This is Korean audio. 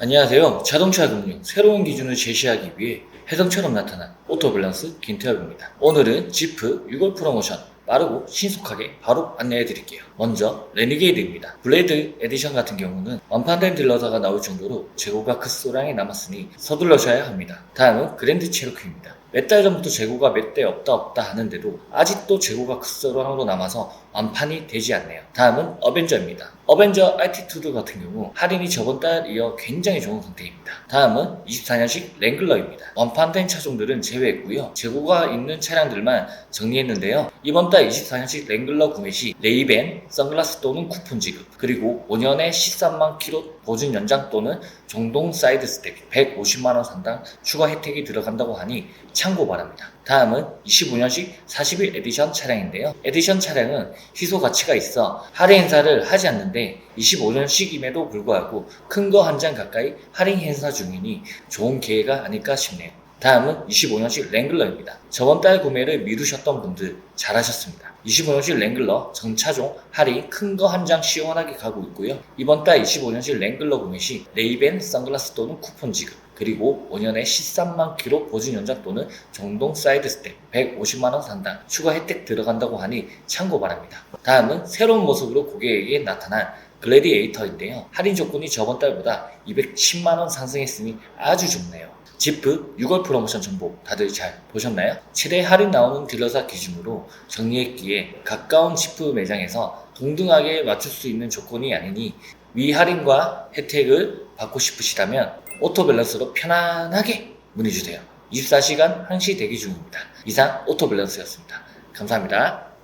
안녕하세요. 자동차 금융 새로운 기준을 제시하기 위해 해성처럼 나타난 오토밸런스 김태엽입니다. 오늘은 지프 6월 프로모션 빠르고 신속하게 바로 안내해 드릴게요. 먼저 레니게이드입니다. 블레이드 에디션 같은 경우는 완판된 딜러사가 나올 정도로 재고가 그 소량이 남았으니 서둘러셔야 합니다. 다음은 그랜드 체로키입니다. 몇 달 전부터 재고가 몇 대 없다 없다 하는데도 아직도 재고가 그 소량으로 남아서 완판이 되지 않네요. 다음은 어벤져입니다. 어벤져 RT2 같은 경우 할인이 저번 달 이어 굉장히 좋은 상태입니다. 다음은 24년식 랭글러입니다. 완판된 차종들은 제외했고요. 재고가 있는 차량들만 정리했는데요. 이번 달 24년식 랭글러 구매 시 레이벤, 선글라스 또는 쿠폰 지급, 그리고 5년에 13만 킬로 보증 연장 또는 정동 사이드 스텝 150만 원 상당 추가 혜택이 들어간다고 하니 참고 바랍니다. 다음은 25년식 41 에디션 차량인데요. 에디션 차량은 희소 가치가 있어 할인 행사를 하지 않는데 25년식임에도 불구하고 큰 거 한 장 가까이 할인 행사 중이니 좋은 기회가 아닐까 싶네요. 다음은 25년식 랭글러입니다. 저번 달 구매를 미루셨던 분들 잘하셨습니다. 25년식 랭글러 전차종 할인 큰거 한 장 시원하게 가고 있고요. 이번 달 25년식 랭글러 구매 시 레이벤 선글라스 또는 쿠폰 지급 그리고 5년에 13만 킬로 보증 연장 또는 정동 사이드 스텝 150만 원 상당 추가 혜택 들어간다고 하니 참고 바랍니다. 다음은 새로운 모습으로 고객에게 나타난 글래디에이터인데요. 할인 조건이 저번 달보다 210만 원 상승했으니 아주 좋네요. 지프 6월 프로모션 정보 다들 잘 보셨나요? 최대 할인 나오는 딜러사 기준으로 정리했기에 가까운 지프 매장에서 동등하게 맞출 수 있는 조건이 아니니 위 할인과 혜택을 받고 싶으시다면 오토밸런스로 편안하게 문의주세요. 24시간 항시 대기 중입니다. 이상 오토밸런스였습니다. 감사합니다.